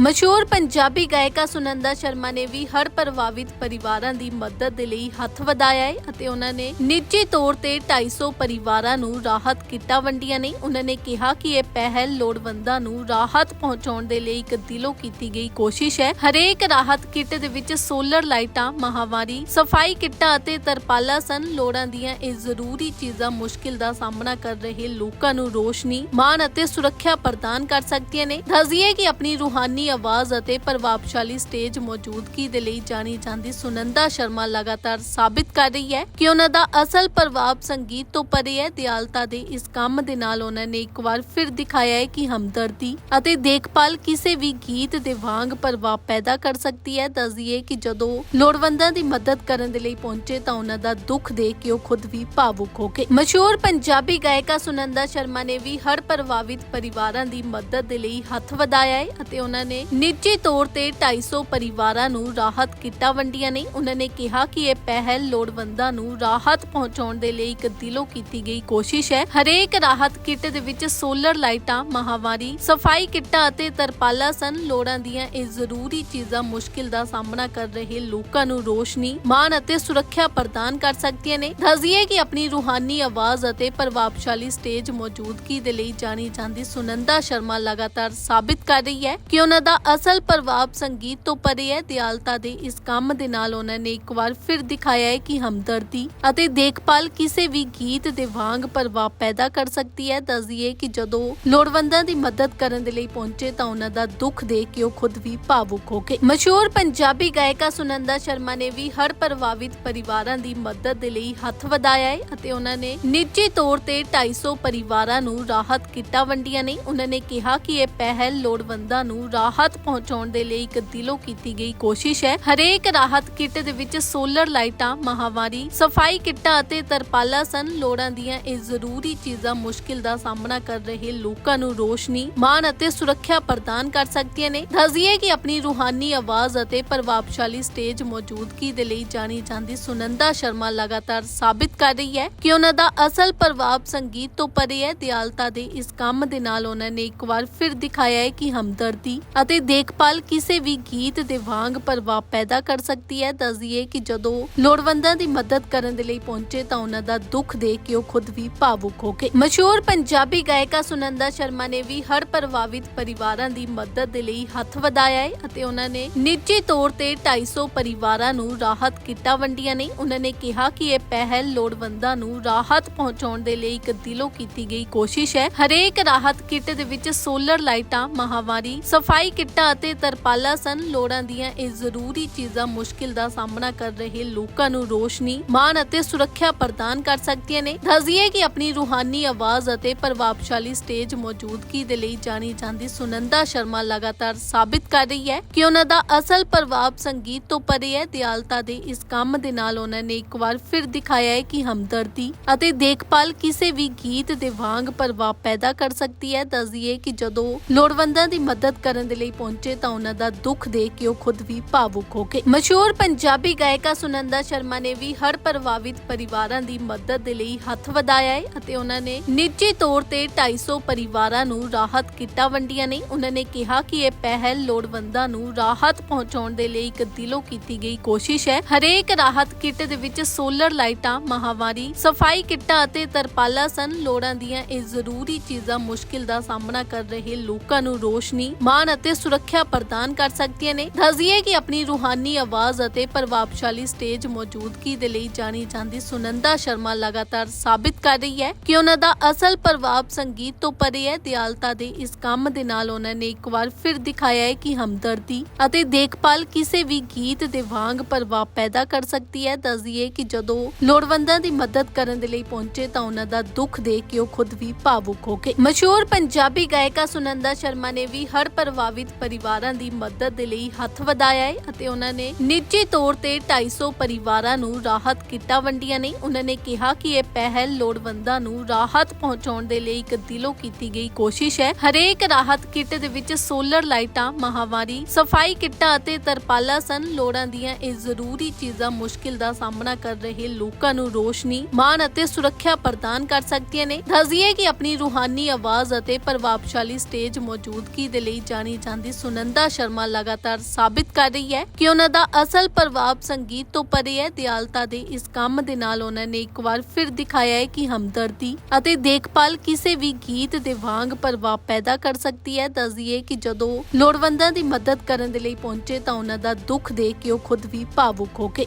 ਮਸ਼ਹੂਰ ਪੰਜਾਬੀ ਗਾਇਕਾ ਸੁਨੰਦਾ ਸ਼ਰਮਾ ਨੇ ਵੀ ਹਰ ਪ੍ਰਭਾਵਿਤ ਪਰਿਵਾਰਾਂ ਦੀ ਮਦਦ ਦੇ ਲਈ ਹੱਥ ਵਧਾਇਆ ਹੈ ਅਤੇ ਉਹਨਾਂ ਨੇ ਨਿੱਜੀ ਤੌਰ ਤੇ 250 ਪਰਿਵਾਰਾਂ ਨੂੰ ਰਾਹਤ ਕਿੱਟਾਂ ਵੰਡੀਆਂ ਨੇ। ਉਹਨਾਂ ਨੇ ਕਿਹਾ ਕਿ ਇਹ ਪਹਿਲ ਲੋੜਵੰਦਾਂ ਨੂੰ ਰਾਹਤ ਪਹੁੰਚਾਉਣ ਦੇ ਲਈ ਇੱਕ ਦਿਲੋਂ ਕੀਤੀ ਗਈ ਕੋਸ਼ਿਸ਼ ਹੈ। ਹਰੇਕ ਰਾਹਤ ਕਿੱਟ ਦੇ ਵਿੱਚ ਸੋਲਰ ਲਾਈਟਾਂ, ਮਹਾਵਾਰੀ, ਸਫ਼ਾਈ ਕਿੱਟਾਂ ਅਤੇ ਤਰਪਾਲਾਂ ਸਨ। ਲੋੜਾਂ ਦੀਆਂ ਇਹ ਜ਼ਰੂਰੀ ਚੀਜ਼ਾਂ ਮੁਸ਼ਕਿਲ ਦਾ ਸਾਹਮਣਾ ਕਰ ਰਹੇ ਲੋਕਾਂ ਨੂੰ ਰੋਸ਼ਨੀ, ਮਾਣ ਅਤੇ ਸੁਰੱਖਿਆ ਪ੍ਰਦਾਨ ਕਰ ਸਕਦੀਆਂ ਨੇ। ਦੱਸੀਏ ਕਿ ਆਪਣੀ ਰੂਹਾਨੀ ਆਵਾਜ਼ ਅਤੇ ਪ੍ਰਭਾਵਸ਼ਾਲੀ ਸਟੇਜ ਮੌਜੂਦਗੀ ਦੇ ਲਈ ਜਾਣੀ ਜਾਂਦੀ ਸੁਨੰਦਾ ਸ਼ਰਮਾ ਲਗਾਤਾਰ ਸਾਬਿਤ ਕਰ ਰਹੀ ਹੈ ਕਿ ਉਹਨਾਂ ਦਾ ਅਸਲ ਪ੍ਰਭਾਵ ਸੰਗੀਤ ਤੋਂ ਪਰੇ ਹੈ। ਦਿਆਲਤਾ ਦੇ ਇਸ ਕੰਮ ਦੇ ਨਾਲ ਉਹਨਾਂ ਨੇ ਇੱਕ ਵਾਰ ਫਿਰ ਦਿਖਾਇਆ ਹੈ ਕਿ ਹਮਦਰਦੀ ਅਤੇ ਦੇਖਭਾਲ ਕਿਸੇ ਵੀ ਗੀਤ ਦੇ ਵਾਂਗ ਪ੍ਰਭਾਵ ਪੈਦਾ ਕਰ ਸਕਦੀ ਹੈ। ਦੱਸੀਏ ਕਿ ਜਦੋਂ ਲੋੜਵੰਦਾਂ ਦੀ ਮਦਦ ਕਰਨ ਦੇ ਲਈ ਪਹੁੰਚੇ ਤਾਂ ਉਹਨਾਂ ਦਾ ਦੁੱਖ ਦੇਖ ਕੇ ਉਹ ਖੁਦ ਵੀ ਭਾਵੁਕ ਹੋ ਗਏ। ਮਸ਼ਹੂਰ ਪੰਜਾਬੀ ਗਾਇਕਾ ਸੁਨੰਦਾ ਸ਼ਰਮਾ ਨੇ ਵੀ ਹਰ ਪ੍ਰਭਾਵਿਤ ਪਰਿਵਾਰਾਂ ਦੀ ਮਦਦ ਦੇ ਲਈ ਹੱਥ ਵਧਾਇਆ ਹੈ ਅਤੇ ਉਹਨਾਂ ਨੇ ਨਿੱਜੀ ਤੌਰ ਤੇ 250 ਪਰਿਵਾਰਾਂ ਨੂੰ ਰਾਹਤ ਕਿੱਟਾਂ ਵੰਡੀਆਂ ਨੇ ਉਹਨਾਂ ਨੇ ਕਿਹਾ ਕਿ ਇਹ ਪਹਿਲ ਲੋੜਵੰਦਾਂ ਨੂੰ ਰਾਹਤ ਪਹੁੰਚਾਉਣ ਦੇ ਲਈ ਇੱਕ ਦਿਲੋਂ ਕੀਤੀ ਗਈ ਕੋਸ਼ਿਸ਼ ਹੈ। ਹਰੇਕ ਰਾਹਤ ਕਿੱਟ ਦੇ ਵਿੱਚ ਸੋਲਰ ਲਾਈਟਾਂ, ਮਹਾਵਾਰੀ, ਸਫ਼ਾਈ ਕਿੱਟਾਂ ਅਤੇ ਤਰਪਾਲਾਂ ਸਨ। ਲੋੜਾਂ ਦੀਆਂ ਇਹ ਜ਼ਰੂਰੀ ਚੀਜ਼ਾਂ ਮੁਸ਼ਕਿਲ ਦਾ ਸਾਹਮਣਾ ਕਰ ਰਹੇ ਲੋਕਾਂ ਨੂੰ ਰੋਸ਼ਨੀ, ਮਾਣ ਅਤੇ ਸੁਰੱਖਿਆ ਪ੍ਰਦਾਨ ਕਰ ਸਕਦੀਆਂ ਨੇ। ਦੱਸਦੀਏ ਕਿ ਆਪਣੀ ਰੂਹਾਨੀ ਆਵਾਜ਼ ਅਤੇ ਪ੍ਰਭਾਵਸ਼ਾਲੀ ਸਟੇਜ ਮੌਜੂਦਗੀ ਦੇ ਲਈ ਜਾਣੀ ਜਾਂਦੀ ਸੁਨੰਦਾ ਸ਼ਰਮਾ ਲਗਾਤਾਰ ਸਾਬਿਤ ਕਰ ਰਹੀ ਹੈ ਕਿ ਉਹਨਾਂ ਦਾ ਅਸਲ ਪ੍ਰਭਾਵ ਸੰਗੀਤ ਤੋਂ ਪਰੇ ਹੈ। ਦਿਆਲਤਾ ਦੇ ਇਸ ਕੰਮ ਦੇ ਨਾਲ ਉਹਨਾਂ ਨੇ ਇੱਕ ਵਾਰ ਫਿਰ ਦਿਖਾਇਆ ਹੈ ਕਿ ਹਮਦਰਦੀ ਅਤੇ ਦੇਖਭਾਲ ਕਿਸੇ ਵੀ ਗੀਤ ਦੇ ਵਾਂਗ ਪ੍ਰਭਾਵ ਪੈਦਾ ਕਰ ਸਕਦੀ ਹੈ। ਦੱਸੀਏ ਕਿ ਜਦੋਂ ਲੋੜਵੰਦਾਂ ਦੀ ਮਦਦ ਕਰਨ ਦੇ ਲਈ ਪਹੁੰਚੇ ਤਾਂ ਉਹਨਾਂ ਦਾ ਦੁੱਖ ਦੇਖ ਕੇ ਉਹ ਖੁਦ ਵੀ ਭਾਵੁਕ ਹੋ ਗਏ। ਮਸ਼ਹੂਰ ਪੰਜਾਬੀ ਗਾਇਕਾ ਸੁਨੰਦਾ ਸ਼ਰਮਾ ਨੇ ਵੀ ਹਰ ਪ੍ਰਭਾਵਿਤ ਪਰਿਵਾਰਾਂ ਦੀ ਮਦਦ ਦੇ ਲਈ ਹੱਥ ਵਧਾਇਆ ਹੈ ਅਤੇ ਉਹਨਾਂ ਨੇ ਨਿੱਜੀ ਤੌਰ ਤੇ 250 ਪਰਿਵਾਰਾਂ ਨੂੰ ਰਾਹਤ ਕਿੱਟਾਂ ਵੰਡੀਆਂ ਨੇ। ਉਹਨਾਂ ਨੇ ਕਿਹਾ ਕਿ ਇਹ ਪਹਿਲ ਲੋੜਵੰਦਾਂ ਨੂੰ ਰਾਹਤ ਪਹੁੰਚਾਉਣ ਦੇ ਲਈ ਇੱਕ ਦਿਲੋਂ ਕੀਤੀ ਗਈ ਕੋਸ਼ਿਸ਼ ਹੈ। ਹਰੇਕ ਰਾਹਤ ਕਿੱਟ ਦੇ ਵਿੱਚ ਸੋਲਰ ਲਾਈਟਾਂ, ਮਹਾਵਾਰੀ, ਸਫ਼ਾਈ ਕਿੱਟਾਂ ਅਤੇ ਤਰਪਾਲਾਂ ਸਨ। ਲੋੜਾਂ ਦੀਆਂ ਇਹ ਜ਼ਰੂਰੀ ਚੀਜ਼ਾਂ ਮੁਸ਼ਕਿਲ ਦਾ ਸਾਹਮਣਾ ਕਰ ਰਹੇ ਲੋਕਾਂ ਨੂੰ ਰੋਸ਼ਨੀ, ਮਾਣ ਅਤੇ ਸੁਰੱਖਿਆ ਪ੍ਰਦਾਨ ਕਰ ਸਕਦੀਆਂ ਨੇ। ਦੱਸੀਏ ਕਿ ਆਪਣੀ ਰੂਹਾਨੀ ਆਵਾਜ਼ ਅਤੇ ਪ੍ਰਭਾਵਸ਼ਾਲੀ ਸਟੇਜ ਮੌਜੂਦਗੀ ਦੇ ਲਈ ਜਾਣੀ ਜਾਂਦੀ ਸੁਨੰਦਾ ਸ਼ਰਮਾ ਲਗਾਤਾਰ ਸਾਬਿਤ ਕਰ ਰਹੀ ਹੈ ਕਿ ਉਹਨਾਂ ਦਾ ਅਸਲ ਪ੍ਰਭਾਵ ਸੰਗੀਤ ਤੋਂ ਪਰੇ ਹੈ। ਦਿਆਲਤਾ ਦੇ ਇਸ ਕੰਮ ਦੇ ਨਾਲ ਉਹਨਾਂ ਨੇ ਇੱਕ ਵਾਰ ਫਿਰ ਦਿਖਾਇਆ ਹੈ ਕਿ ਹਮਦਰਦੀ ਅਤੇ ਦੇਖਭਾਲ ਕਿਸੇ ਵੀ ਗੀਤ ਦੇ ਵਾਂਗ ਪ੍ਰਭਾਵ ਪੈਦਾ ਕਰ ਸਕਦੀ ਹੈ। ਦੱਸੀਏ ਕਿ ਜਦੋਂ ਲੋੜਵੰਦਾਂ ਦੀ ਮਦਦ ਕਰਨ ਦੇ ਲਈ ਪਹੁੰਚੇ ਤਾਂ ਉਹਨਾਂ ਦਾ ਦੁੱਖ ਦੇਖ ਕੇ ਉਹ ਖੁਦ ਵੀ ਭਾਵੁਕ ਹੋ ਗਏ ਮਸ਼ਹੂਰ ਪੰਜਾਬੀ ਗਾਇਕਾ ਸੁਨੰਦਾ ਸ਼ਰਮਾ ਨੇ ਵੀ ਹਰ ਪ੍ਰਭਾਵਿਤ ਪਰਿਵਾਰਾਂ ਦੀ ਮਦਦ ਦੇ ਲਈ ਹੱਥ ਵਧਾਇਆ ਹੈ ਅਤੇ ਉਹਨਾਂ ਨੇ ਨਿੱਜੀ ਤੌਰ ਤੇ 250 ਪਰਿਵਾਰਾਂ ਨੂੰ ਰਾਹਤ ਕਿੱਟਾਂ ਵੰਡੀਆਂ ਨੇ। ਉਹਨਾਂ ਨੇ ਕਿਹਾ ਕਿ ਇਹ ਪਹਿਲ ਲੋੜਵੰਦਾਂ ਨੂੰ ਰਾਹਤ ਪਹੁੰਚਾਉਣ ਦੇ ਲਈ ਇੱਕ ਦਿਲੋਂ ਕੀਤੀ ਗਈ ਕੋਸ਼ਿਸ਼ ਹੈ। ਹਰੇਕ ਰਾਹਤ ਕਿੱਟ ਦੇ ਵਿੱਚ ਸੋਲਰ ਲਾਈਟਾਂ, ਮਹਾਵਾਰੀ, ਸਫ਼ਾਈ ਕਿੱਟਾਂ ਅਤੇ ਤਰਪਾਲਾਂ ਸਨ। ਲੋੜਾਂ ਦੀਆਂ ਇਹ ਜ਼ਰੂਰੀ ਚੀਜ਼ਾਂ ਮੁਸ਼ਕਿਲ ਦਾ ਸਾਹਮਣਾ ਕਰ ਰਹੇ ਲੋਕਾਂ ਨੂੰ ਰੋਸ਼ਨੀ, ਮਾਣ ਅਤੇ ਸੁਰੱਖਿਆ ਪ੍ਰਦਾਨ ਕਰ ਸਕਦੀਆਂ ਨੇ। ਦੱਸੀਏ ਕਿ ਆਪਣੀ ਰੂਹਾਨੀ ਆਵਾਜ਼ ਅਤੇ ਪ੍ਰਭਾਵਸ਼ਾਲੀ ਸਟੇਜ ਮੌਜੂਦਗੀ ਦੇ ਲਈ ਜਾਣੀ ਜਾਂਦੀ ਸੁਨੰਦਾ ਸ਼ਰਮਾ ਲਗਾਤਾਰ ਸਾਬਿਤ ਕਰ ਰਹੀ ਹੈ ਕਿ ਉਹਨਾਂ ਦਾ ਅਸਲ ਪ੍ਰਭਾਵ ਸੰਗੀਤ ਤੋਂ ਪਰੇ ਹੈ। ਦਿਆਲਤਾ ਦੇ ਇਸ ਕੰਮ ਦੇ ਨਾਲ ਉਹਨਾਂ ਨੇ ਇੱਕ ਵਾਰ ਫਿਰ ਦਿਖਾਇਆ ਹੈ ਕਿ ਹਮਦਰਦੀ ਅਤੇ ਦੇਖਭਾਲ ਕਿਸੇ ਵੀ ਗੀਤ ਦੇ ਵਾਂਗ ਪ੍ਰਭਾਵ ਪੈਦਾ ਕਰ ਸਕਦੀ ਹੈ। ਦੱਸਦੀਏ ਕਿ ਜਦੋਂ ਲੋੜਵੰਦਾਂ ਦੀ ਮਦਦ ਕਰਨ ਦੇ ਲਈ ਪਹੁੰਚੇ ਤਾਂ ਉਹਨਾਂ ਦਾ ਦੁੱਖ ਦੇਖ ਕੇ ਉਹ ਖੁਦ ਵੀ ਭਾਵੁਕ ਹੋ ਗਏ। ਮਸ਼ਹੂਰ ਪੰਜਾਬੀ ਗਾਇਕਾ ਸੁਨੰਦਾ ਸ਼ਰਮਾ ਨੇ ਵੀ ਹਰ ਪ੍ਰਭਾਵਿਤ ਪਰਿਵਾਰਾਂ ਦੀ ਮਦਦ ਦੇ ਲਈ ਹੱਥ ਵਧਾਇਆ ਹੈ ਅਤੇ ਉਹਨਾਂ ਨੇ ਨਿੱਜੀ ਤੌਰ ਤੇ 250 ਪਰਿਵਾਰਾਂ ਨੂੰ ਰਾਹਤ ਕਿੱਟਾਂ ਵੰਡੀਆਂ ਨੇ। ਉਹਨਾਂ ਨੇ ਕਿਹਾ ਕਿ ਇਹ ਪਹਿਲ ਲੋੜਵੰਦਾਂ ਨੂੰ ਰਾਹਤ ਪਹੁੰਚਾਉਣ ਦੇ ਲਈ ਇੱਕ ਦਿਲੋਂ ਕੀਤੀ ਗਈ ਕੋਸ਼ਿਸ਼ ਹੈ। ਹਰੇਕ ਰਾਹਤ ਕਿੱਟ ਦੇ ਵਿੱਚ ਸੋਲਰ ਲਾਈਟਾਂ, ਮਹਾਵਾਰੀ, ਸਫ਼ਾਈ ਕਿੱਟਾਂ ਅਤੇ ਤਰਪਾਲਾਂ ਸਨ। ਲੋੜਾਂ ਦੀਆਂ ਇਹ ਜ਼ਰੂਰੀ ਚੀਜ਼ਾਂ ਮੁਸ਼ਕਿਲ ਦਾ ਸਾਹਮਣਾ ਕਰ ਰਹੇ ਲੋਕਾਂ ਨੂੰ ਰੋਸ਼ਨੀ, ਮਾਣ ਅਤੇ ਸੁਰੱਖਿਆ ਪ੍ਰਦਾਨ ਕਰ ਸਕਦੀਆਂ ਨੇ। ਦੱਸੀਏ ਕਿ ਆਪਣੀ ਰੂਹਾਨੀ ਆਵਾਜ਼ ਅਤੇ ਪ੍ਰਭਾਵਸ਼ਾਲੀ ਸਟੇਜ ਮੌਜੂਦਗੀ ਦੇ ਲਈ ਜਾਣੀ ਜਾਂਦੀ ਸੁਨੰਦਾ ਸ਼ਰਮਾ ਲਗਾਤਾਰ ਸਾਬਿਤ ਕਰ ਰਹੀ ਹੈ ਕਿ ਉਹਨਾਂ ਦਾ ਅਸਲ ਪ੍ਰਭਾਵ ਸੰਗੀਤ ਤੋਂ ਪਰੇ ਹੈ। ਦਿਆਲਤਾ ਦੇ ਇਸ ਕੰਮ ਦੇ ਨਾਲ ਉਹਨਾਂ ਨੇ ਇੱਕ ਵਾਰ ਫਿਰ ਦਿਖਾਇਆ ਹੈ ਕਿ ਹਮਦਰਦੀ ਅਤੇ ਦੇਖਭਾਲ ਕਿਸੇ ਵੀ ਗੀਤ ਦੇ ਵਾਂਗ ਪ੍ਰਭਾਵ ਪੈਦਾ ਕਰ ਸਕਦੀ ਹੈ। ਦੱਸੀਏ ਕਿ ਜਦੋਂ ਲੋੜਵੰਦਾਂ ਦੀ ਮਦਦ ਕਰਨ ਦੇ ਲਈ ਪਹੁੰਚੇ ਤਾਂ ਉਹਨਾਂ ਦਾ ਦੁੱਖ ਦੇਖ ਕੇ ਉਹ ਖੁਦ ਵੀ ਭਾਵੁਕ ਹੋ ਗਏ ਮਸ਼ਹੂਰ ਪੰਜਾਬੀ ਗਾਇਕਾ ਸੁਨੰਦਾ ਸ਼ਰਮਾ ਨੇ ਵੀ ਹਰ ਪ੍ਰਭਾਵ ਪ੍ਰਭਾਵਿਤ ਪਰਿਵਾਰਾਂ ਦੀ ਮਦਦ ਦੇ ਲਈ ਹੱਥ ਵਧਾਇਆ ਹੈ ਅਤੇ ਉਹਨਾਂ ਨੇ ਨਿੱਜੀ ਤੌਰ ਤੇ 250 ਪਰਿਵਾਰਾਂ ਨੂੰ ਰਾਹਤ ਕਿੱਟਾਂ ਵੰਡੀਆਂ ਨੇ। ਉਹਨਾਂ ਨੇ ਕਿਹਾ ਕਿ ਇਹ ਪਹਿਲ ਲੋੜਵੰਦਾਂ ਨੂੰ ਰਾਹਤ ਪਹੁੰਚਾਉਣ ਦੇ ਲਈ ਇੱਕ ਦਿਲੋਂ ਕੀਤੀ ਗਈ ਕੋਸ਼ਿਸ਼ ਹੈ। ਹਰੇਕ ਰਾਹਤ ਕਿੱਟ ਦੇ ਵਿੱਚ ਸੋਲਰ ਲਾਈਟਾਂ, ਮਹਾਵਾਰੀ, ਸਫ਼ਾਈ ਕਿੱਟਾਂ ਅਤੇ ਤਰਪਾਲਾਂ ਸਨ। ਲੋੜਾਂ ਦੀਆਂ ਇਹ ਜ਼ਰੂਰੀ ਚੀਜ਼ਾਂ ਮੁਸ਼ਕਿਲ ਦਾ ਸਾਹਮਣਾ ਕਰ ਰਹੇ ਲੋਕਾਂ ਨੂੰ ਰੋਸ਼ਨੀ, ਮਾਣ ਅਤੇ ਸੁਰੱਖਿਆ ਪ੍ਰਦਾਨ ਕਰ ਸਕਦੀਆਂ ਨੇ। ਦੱਸੀਏ ਕਿ ਆਪਣੀ ਰੂਹਾਨੀ ਆਵਾਜ਼ ਅਤੇ ਪ੍ਰਭਾਵਸ਼ਾਲੀ ਸਟੇਜ ਮੌਜੂਦਗੀ ਦੇ ਲਈ ਜਾਣੀ ਜਾਂਦੀ ਸੁਨੰਦਾ ਸ਼ਰਮਾ ਲਗਾਤਾਰ ਸਾਬਿਤ ਕਰ ਰਹੀ ਹੈ ਕਿ ਉਹਨਾਂ ਦਾ ਅਸਲ ਪ੍ਰਭਾਵ ਸੰਗੀਤ ਤੋਂ ਪਰੇ ਹੈ। ਦਿਆਲਤਾ ਦੇ ਇਸ ਕੰਮ ਦੇ ਨਾਲ ਉਹਨਾਂ ਨੇ ਇੱਕ ਵਾਰ ਫਿਰ ਦਿਖਾਇਆ ਹੈ ਕਿ ਹਮਦਰਦੀ ਅਤੇ ਦੇਖਭਾਲ ਕਿਸੇ ਵੀ ਗੀਤ ਦੇ ਵਾਂਗ ਪ੍ਰਭਾਵ ਪੈਦਾ ਕਰ ਸਕਦੀ ਹੈ। ਦੱਸਦੀਏ ਕਿ ਜਦੋਂ ਲੋੜਵੰਦਾਂ ਦੀ ਮਦਦ ਕਰਨ ਦੇ ਲਈ ਪਹੁੰਚੇ ਤਾਂ ਉਹਨਾਂ ਦਾ ਦੁੱਖ ਦੇਖ ਕੇ ਉਹ ਖੁਦ ਵੀ ਭਾਵੁਕ ਹੋ ਗਏ